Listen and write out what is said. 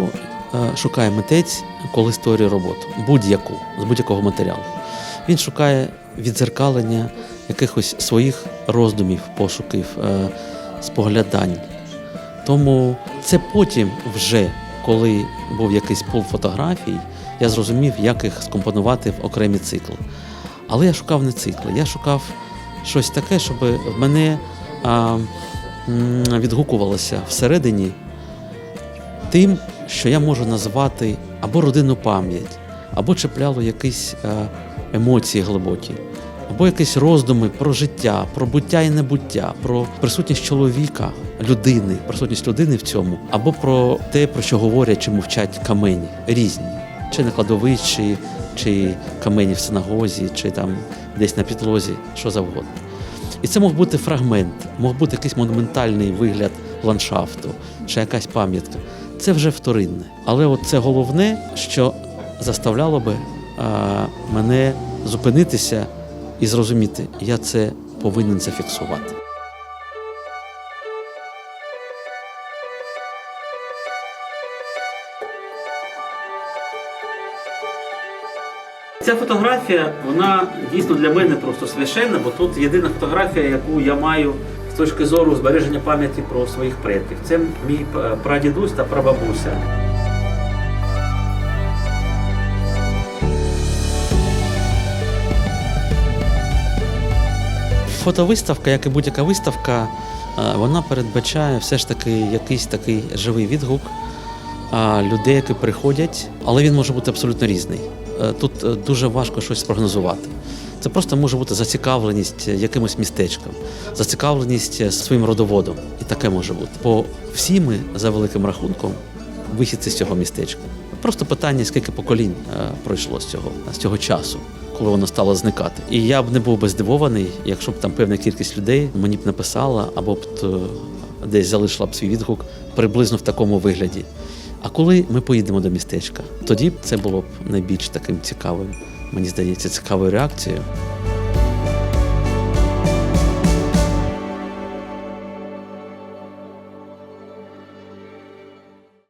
Е, шукає митець, коли створює роботу? Будь-яку, з будь-якого матеріалу. Він шукає відзеркалення якихось своїх роздумів, пошуків, е, споглядань. Тому це потім, вже коли був якийсь пул фотографій, я зрозумів, як їх скомпонувати в окремі цикли. Але я шукав не цикли, я шукав щось таке, щоб в мене а, відгукувалося всередині тим, що я можу назвати або родинну пам'ять, або чіпляло якісь е, емоції глибокі, або якісь роздуми про життя, про буття і небуття, про присутність чоловіка, людини, присутність людини в цьому, або про те, про що говорять чи мовчать камені різні, чи на кладовищі, чи камені в синагозі, чи там десь на підлозі, що завгодно. І це мог бути фрагмент, мог бути якийсь монументальний вигляд ландшафту, чи якась пам'ятка. Це вже вторинне. Але от це головне, що заставляло би а, мене зупинитися і зрозуміти, я це повинен зафіксувати. Ця фотографія, вона дійсно для мене просто священна, бо тут єдина фотографія, яку я маю з точки зору збереження пам'яті про своїх предків. Це мій е, прадідусь та прабабуся. Фотовиставка, як і будь-яка виставка, е, вона передбачає все ж таки якийсь такий живий відгук людей, які приходять, але він може бути абсолютно різний. Е, Тут е, дуже важко щось спрогнозувати. Це просто може бути зацікавленість якимось містечком, зацікавленість своїм родоводом. І таке може бути. Бо всі ми, за великим рахунком, вихідці з цього містечка. Просто питання, скільки поколінь е, пройшло з цього, з цього часу, коли воно стало зникати. І я б не був би здивований, якщо б там певна кількість людей мені б написала або б е, десь залишила б свій відгук приблизно в такому вигляді. А коли ми поїдемо до містечка, тоді це було б найбільш таким цікавим, мені здається, цікавою реакцією.